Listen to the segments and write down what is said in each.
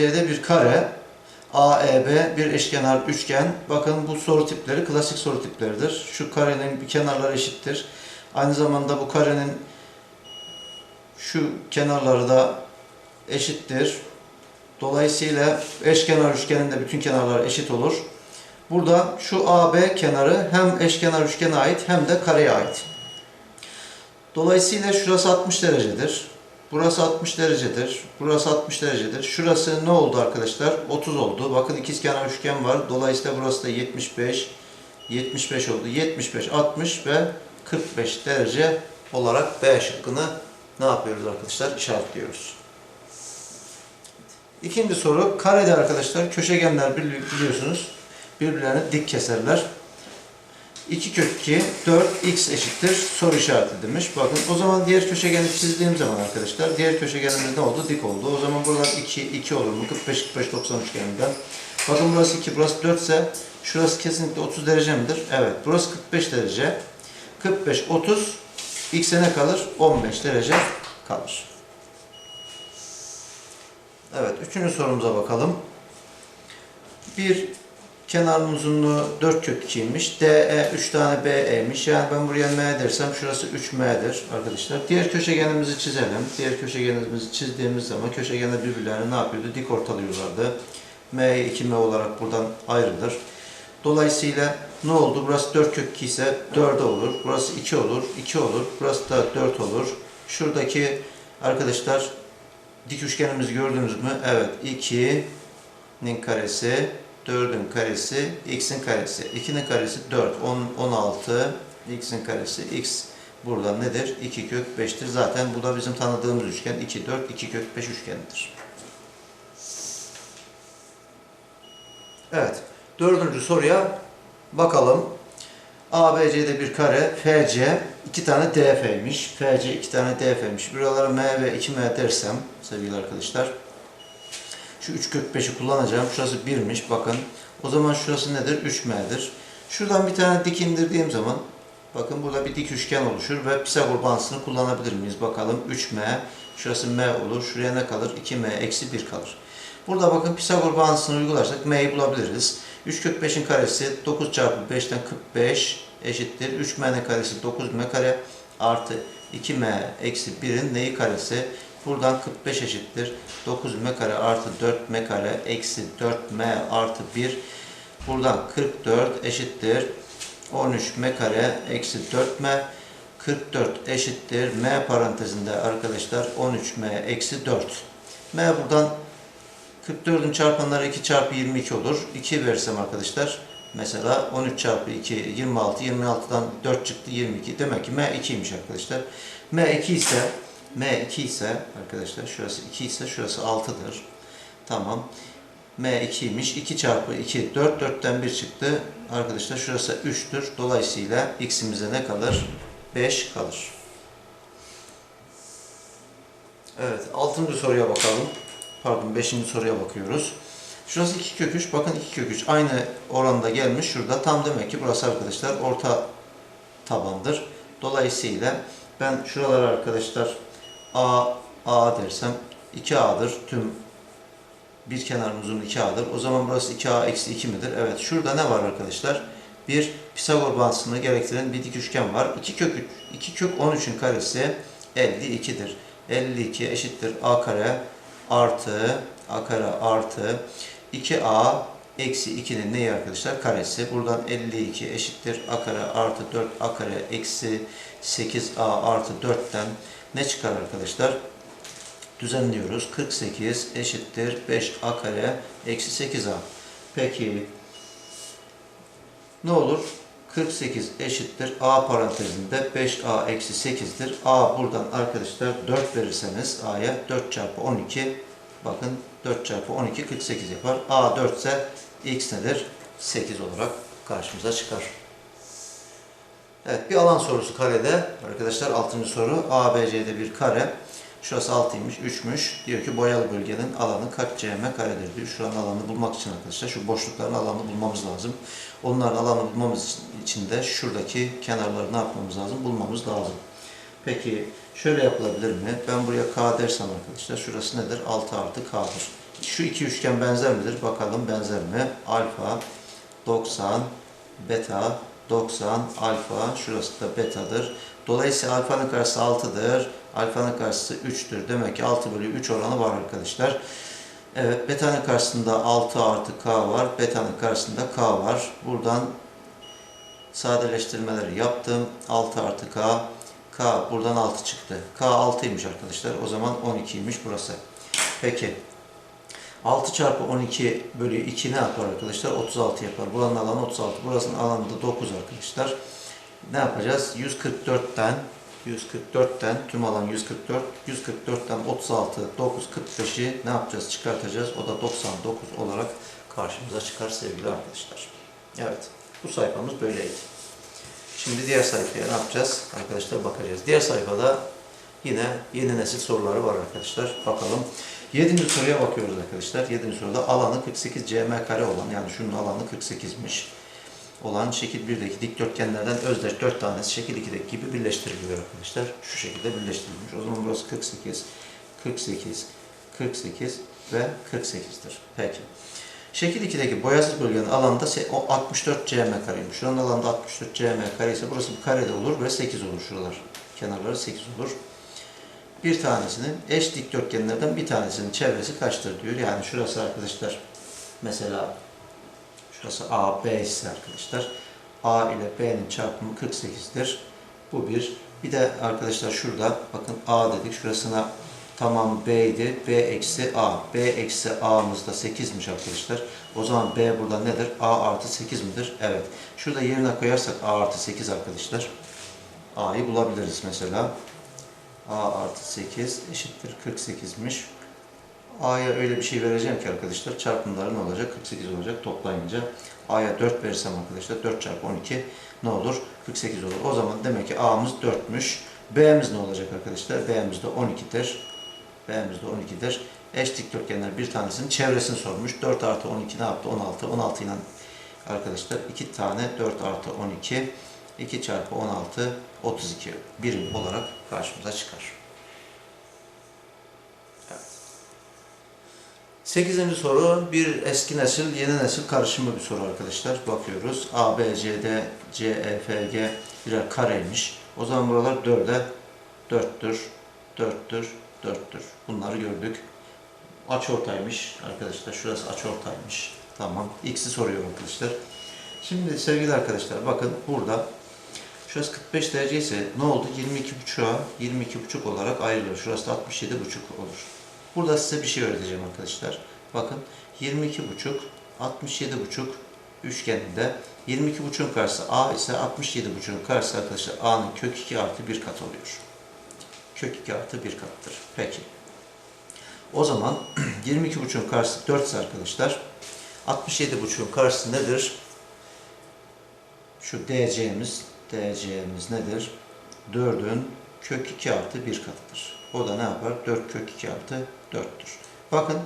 ABC'de bir kare, AEB bir eşkenar üçgen. Bakın bu soru tipleri klasik soru tipleridir. Şu karenin bir kenarları eşittir. Aynı zamanda bu karenin şu kenarları da eşittir. Dolayısıyla eşkenar üçgenin de bütün kenarları eşit olur. Burada şu AB kenarı hem eşkenar üçgene ait hem de kareye ait. Dolayısıyla şurası 60 derecedir. Burası 60 derecedir. Burası 60 derecedir. Şurası ne oldu arkadaşlar? 30 oldu. Bakın ikizkenar üçgen var. Dolayısıyla burası da 75 75 oldu. 75, 60 ve 45 derece olarak B şıkkını ne yapıyoruz arkadaşlar? İşaretliyoruz. İkinci soru. Karede arkadaşlar köşegenler bili- biliyorsunuz birbirlerini dik keserler. 2 kök 2, 4, x eşittir soru işareti demiş. Bakın o zaman diğer köşegeni çizdiğim zaman arkadaşlar diğer köşegenimiz ne oldu? Dik oldu. O zaman buradan 2, 2 olur mu? 45, 45, 90 üçgeninden. Bakın burası 2, burası 4 ise şurası kesinlikle 30 derece midir? Evet. Burası 45 derece. 45, 30, x'e ne kalır? 15 derece kalır. Evet. Üçüncü sorumuza bakalım. Bir Kenarın uzunluğu 4 kök 2'ymiş. DE 3 tane BE'miş. Yani ben buraya M dersem şurası 3M'dir arkadaşlar. Diğer köşegenimizi çizelim. Diğer köşegenimizi çizdiğimiz zaman köşegenler birbirlerini ne yapıyordu? Dik ortalıyorlardı. M 2M olarak buradan ayrılır. Dolayısıyla ne oldu? Burası 4 kök 2 ise 4 olur. Burası 2 olur. 2 olur. Burası da 4 olur. Şuradaki arkadaşlar dik üçgenimizi gördünüz mü? Evet. 2'nin karesi 4'ün karesi, x'in karesi. 2'nin karesi 4, 10, 16, x'in karesi, x buradan nedir? 2 kök 5'tir. Zaten bu da bizim tanıdığımız üçgen. 2, 4, 2 kök 5 üçgenidir. Evet. Dördüncü soruya bakalım. ABC'de bir kare, FC iki tane DF'ymiş. FC iki tane DF'ymiş. Buralara M ve 2M dersem sevgili arkadaşlar. Şu 3 kök 5'i kullanacağım. Şurası 1'miş bakın. O zaman şurası nedir? 3m'dir. Şuradan bir tane dik indirdiğim zaman bakın burada bir dik üçgen oluşur ve Pisagor bağıntısını kullanabilir miyiz? Bakalım 3m. Şurası m olur. Şuraya ne kalır? 2m eksi 1 kalır. Burada bakın Pisagor bağıntısını uygularsak m'yi bulabiliriz. 3 kök 5'in karesi 9 çarpı 5'ten 45 eşittir. 3m'nin karesi 9m kare artı 2m eksi 1'in neyi karesi? Buradan 45 eşittir. 9m kare artı 4m kare eksi 4m artı 1. Buradan 44 eşittir. 13m kare eksi 4m. 44 eşittir. m parantezinde arkadaşlar 13m eksi 4. m buradan 44'ün çarpanları 2 çarpı 22 olur. 2 versem arkadaşlar mesela 13 çarpı 2 26 26'dan 4 çıktı 22. Demek ki m 2'ymiş arkadaşlar. m 2 ise M 2 ise arkadaşlar şurası 2 ise şurası 6'dır. Tamam. M 2'ymiş. 2 çarpı 2 4. 4'ten 1 çıktı. Arkadaşlar şurası 3'tür. Dolayısıyla x'imize ne kalır? 5 kalır. Evet. 6. soruya bakalım. Pardon 5. soruya bakıyoruz. Şurası 2 kök 3. Bakın 2 kök 3 aynı oranda gelmiş şurada. Tam demek ki burası arkadaşlar orta tabandır. Dolayısıyla ben şuralara arkadaşlar A, A dersem 2A'dır. Tüm bir kenarın uzunluğu 2A'dır. O zaman burası 2A eksi 2 midir? Evet. Şurada ne var arkadaşlar? Bir Pisagor bağıntısını gerektiren bir dik üçgen var. 2 kök 3, 2 kök 13'ün karesi 52'dir. 52 eşittir A kare artı A kare artı 2A eksi 2'nin neyi arkadaşlar? Karesi. Buradan 52 eşittir. A kare artı 4 A kare eksi 8A artı 4'ten ne çıkar arkadaşlar? Düzenliyoruz. 48 eşittir 5A kare eksi 8A. Peki ne olur? 48 eşittir A parantezinde 5A eksi 8'dir. A buradan arkadaşlar 4 verirseniz A'ya 4 çarpı 12 bakın 4 çarpı 12 48 yapar. A 4 ise X nedir? 8 olarak karşımıza çıkar. Evet bir alan sorusu karede. Arkadaşlar 6. soru ABC'de bir kare. Şurası 6'ymış, 3'müş. Diyor ki boyalı bölgenin alanı kaç cm karedir diyor. Şuranın alanını bulmak için arkadaşlar şu boşlukların alanını bulmamız lazım. Onların alanını bulmamız için de şuradaki kenarları ne yapmamız lazım? Bulmamız lazım. Peki şöyle yapılabilir mi? Ben buraya k dersem arkadaşlar şurası nedir? 6 artı k'dır. Şu iki üçgen benzer midir? Bakalım benzer mi? Alfa 90, beta 90, alfa şurası da betadır. Dolayısıyla alfanın karşısı 6'dır. Alfanın karşısı 3'tür. Demek ki 6 bölü 3 oranı var arkadaşlar. Evet, beta'nın karşısında 6 artı k var. Beta'nın karşısında k var. Buradan sadeleştirmeleri yaptım. 6 artı k. K buradan 6 çıktı. K 6'ymış arkadaşlar. O zaman 12'ymiş burası. Peki. 6 çarpı 12 bölü 2 ne yapar arkadaşlar? 36 yapar. Buranın alanı 36. Burasının alanı da 9 arkadaşlar. Ne yapacağız? 144'ten 144'ten tüm alan 144. 144'ten 36, 9, 45'i ne yapacağız? Çıkartacağız. O da 99 olarak karşımıza çıkar sevgili arkadaşlar. Evet. Bu sayfamız böyleydi. Şimdi diğer sayfaya ne yapacağız? Arkadaşlar bakacağız. Diğer sayfada yine yeni nesil soruları var arkadaşlar. Bakalım. 7. soruya bakıyoruz arkadaşlar. 7. soruda alanı 48 cm kare olan yani şunun alanı 48'miş olan şekil 1'deki dikdörtgenlerden özdeş 4 tanesi şekil 2'deki gibi birleştiriliyor arkadaşlar. Şu şekilde birleştirilmiş. O zaman burası 48, 48, 48 ve 48'dir. Peki. Şekil 2'deki boyasız bölgenin alanında se- o 64 cm kareymiş. Şuranın alanında 64 cm kare ise burası bir karede olur ve 8 olur şuralar. Kenarları 8 olur. Bir tanesinin eş dikdörtgenlerden bir tanesinin çevresi kaçtır diyor. Yani şurası arkadaşlar mesela şurası A, B ise arkadaşlar A ile B'nin çarpımı 48'dir. Bu bir. Bir de arkadaşlar şurada bakın A dedik. Şurasına tamam B. B eksi A. B eksi A'mız da 8'miş arkadaşlar. O zaman B burada nedir? A artı 8 midir? Evet. Şurada yerine koyarsak A artı 8 arkadaşlar. A'yı bulabiliriz mesela. A artı 8 eşittir 48'miş. A'ya öyle bir şey vereceğim ki arkadaşlar çarpımları ne olacak? 48 olacak toplayınca. A'ya 4 verirsem arkadaşlar 4 çarpı 12 ne olur? 48 olur. O zaman demek ki A'mız 4'müş. B'miz ne olacak arkadaşlar? B'miz de 12'dir. B'miz de 12'dir. Eş dikdörtgenler bir tanesinin çevresini sormuş. 4 artı 12 ne yaptı? 16. 16 ile arkadaşlar 2 tane 4 artı 12 2 çarpı 16 32 birim olarak karşımıza çıkar. Evet. 8. soru bir eski nesil yeni nesil karışımı bir soru arkadaşlar. Bakıyoruz. A, B, C, D, C, E, F, G birer kareymiş. O zaman buralar 4'e 4'tür, 4'tür, 4'tür. Bunları gördük. Açıortaymış arkadaşlar. Şurası açıortaymış. Tamam. X'i soruyor arkadaşlar. Şimdi sevgili arkadaşlar bakın burada Şurası 45 derece ise ne oldu? 22,5'a 22,5 olarak ayrılır. Şurası da 67,5 olur. Burada size bir şey öğreteceğim arkadaşlar. Bakın 22,5 67,5 üçgeninde 22,5'un karşısı A ise 67,5'un karşısı arkadaşlar A'nın kök 2 artı 1 kat oluyor. Kök 2 artı 1 kattır. Peki. O zaman 22,5'un karşısı 4 ise arkadaşlar 67,5'un karşısı nedir? Şu DC'miz DC'miz nedir? 4'ün kök 2 artı 1 katıdır. O da ne yapar? 4 kök 2 artı 4'tür. Bakın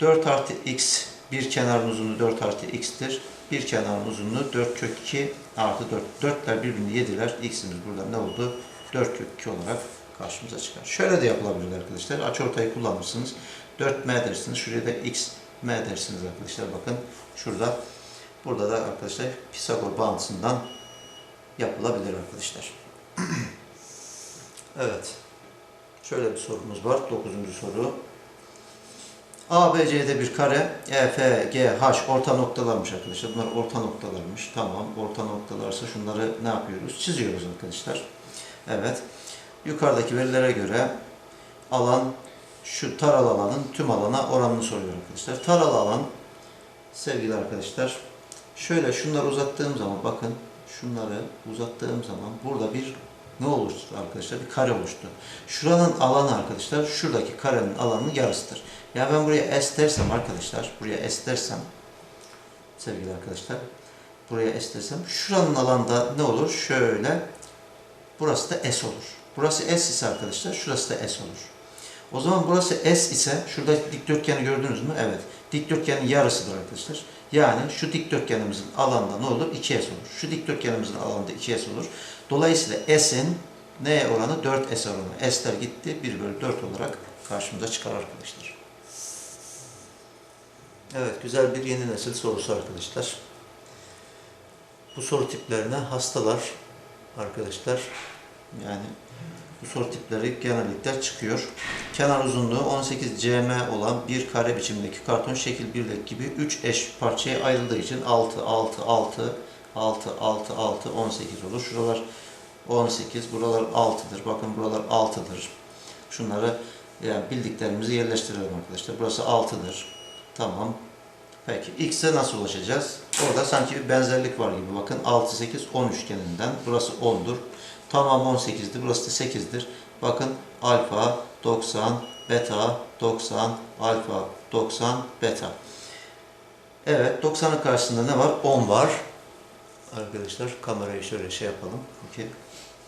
4 artı x bir kenarın uzunluğu 4 artı x'tir. Bir kenarın uzunluğu 4 kök 2 artı 4. 4'ler birbirini yediler. x'imiz burada ne oldu? 4 kök 2 olarak karşımıza çıkar. Şöyle de yapılabilir arkadaşlar. Açıortayı kullanırsınız. 4m dersiniz. Şuraya da x m dersiniz arkadaşlar. Bakın şurada. Burada da arkadaşlar Pisagor bağıntısından yapılabilir arkadaşlar. evet. Şöyle bir sorumuz var. Dokuzuncu soru. ABC'de bir kare, E, F, G, H orta noktalarmış arkadaşlar. Bunlar orta noktalarmış. Tamam. Orta noktalarsa şunları ne yapıyoruz? Çiziyoruz arkadaşlar. Evet. Yukarıdaki verilere göre alan şu taral alanın tüm alana oranını soruyor arkadaşlar. Taral alan sevgili arkadaşlar şöyle şunları uzattığım zaman bakın şunları uzattığım zaman burada bir ne oluştu arkadaşlar? Bir kare oluştu. Şuranın alanı arkadaşlar şuradaki karenin alanının yarısıdır. Ya ben buraya S dersem arkadaşlar, buraya S dersem sevgili arkadaşlar, buraya S dersem şuranın alanda ne olur? Şöyle burası da S olur. Burası S ise arkadaşlar şurası da S olur. O zaman burası S ise şurada dikdörtgeni gördünüz mü? Evet. Dikdörtgenin yarısıdır arkadaşlar. Yani şu dikdörtgenimizin alanda ne olur? 2S olur. Şu dikdörtgenimizin alanda 2S olur. Dolayısıyla S'in neye oranı? 4S oranı. S'ler gitti. 1 bölü 4 olarak karşımıza çıkar arkadaşlar. Evet, güzel bir yeni nesil sorusu arkadaşlar. Bu soru tiplerine hastalar arkadaşlar. Yani bu soru tipleri genellikle çıkıyor. Kenar uzunluğu 18 cm olan bir kare biçimdeki karton şekil birlik gibi 3 eş parçaya ayrıldığı için 6, 6, 6, 6, 6, 6, 18 olur. Şuralar 18, buralar 6'dır. Bakın buralar 6'dır. Şunları yani bildiklerimizi yerleştirelim arkadaşlar. Burası 6'dır. Tamam. Peki x'e nasıl ulaşacağız? Orada sanki bir benzerlik var gibi. Bakın 6, 8, 10 üçgeninden. Burası 10'dur. Tamam 18'dir. Burası da 8'dir. Bakın alfa 90, beta 90, alfa 90, beta. Evet 90'ın karşısında ne var? 10 var. Arkadaşlar kamerayı şöyle şey yapalım. Okey.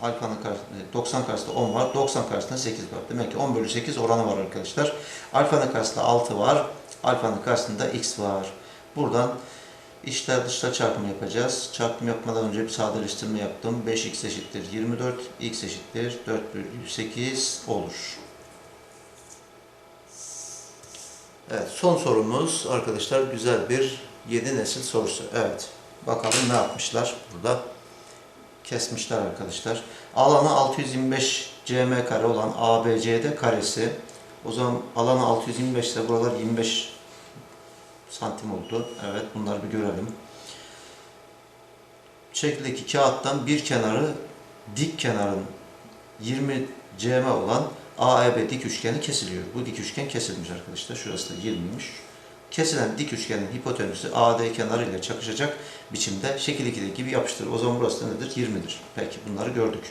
Alfanın karşısında, 90 karşısında 10 var. 90 karşısında 8 var. Demek ki 10 bölü 8 oranı var arkadaşlar. Alfanın karşısında 6 var. Alfanın karşısında x var. Buradan içler dışlar çarpımı yapacağız. Çarpım yapmadan önce bir sadeleştirme yaptım. 5x eşittir 24. x eşittir 4 bölü 8 olur. Evet son sorumuz arkadaşlar güzel bir 7 nesil sorusu. Evet bakalım ne yapmışlar burada. Kesmişler arkadaşlar. Alanı 625 cm kare olan ABCD karesi. O zaman alanı 625 ise buralar 25 santim oldu. Evet bunları bir görelim. Şekildeki kağıttan bir kenarı dik kenarın 20 cm olan AEB dik üçgeni kesiliyor. Bu dik üçgen kesilmiş arkadaşlar. Şurası da 20'ymiş. Kesilen dik üçgenin hipotenüsü AD kenarı ile çakışacak biçimde şekil 2'deki gibi yapıştırılır. O zaman burası da nedir? 20'dir. Peki bunları gördük.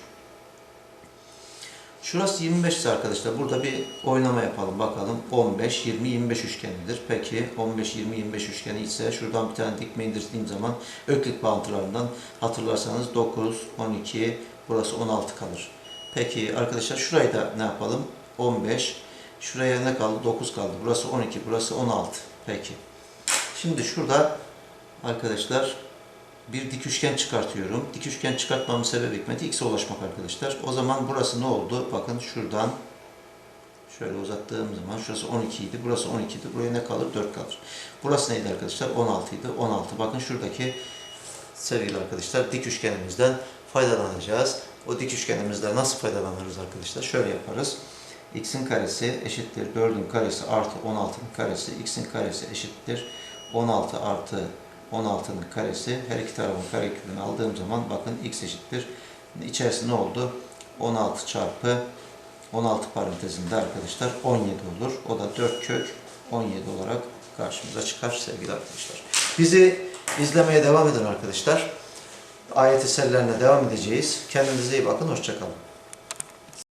Şurası 25 ise arkadaşlar burada bir oynama yapalım bakalım. 15, 20, 25 üçgenidir. Peki 15, 20, 25 üçgeni ise şuradan bir tane dikme indirdiğim zaman Öklit bağıntılarından hatırlarsanız 9, 12, burası 16 kalır. Peki arkadaşlar şurayı da ne yapalım? 15, şuraya ne kaldı? 9 kaldı. Burası 12, burası 16. Peki. Şimdi şurada arkadaşlar bir dik üçgen çıkartıyorum. Dik üçgen çıkartmamın sebebi hikmeti x'e ulaşmak arkadaşlar. O zaman burası ne oldu? Bakın şuradan şöyle uzattığım zaman şurası 12 idi. Burası 12 idi. Buraya ne kalır? 4 kalır. Burası neydi arkadaşlar? 16 idi. 16. Bakın şuradaki sevgili arkadaşlar dik üçgenimizden faydalanacağız. O dik üçgenimizden nasıl faydalanırız arkadaşlar? Şöyle yaparız. x'in karesi eşittir 4'ün karesi artı 16'nın karesi. x'in karesi eşittir 16 artı 16'nın karesi her iki tarafın karekülünü aldığım zaman bakın x eşittir. İçerisi ne oldu? 16 çarpı 16 parantezinde arkadaşlar 17 olur. O da 4 kök 17 olarak karşımıza çıkar sevgili arkadaşlar. Bizi izlemeye devam edin arkadaşlar. Ayet-i devam edeceğiz. Kendinize iyi bakın. Hoşçakalın.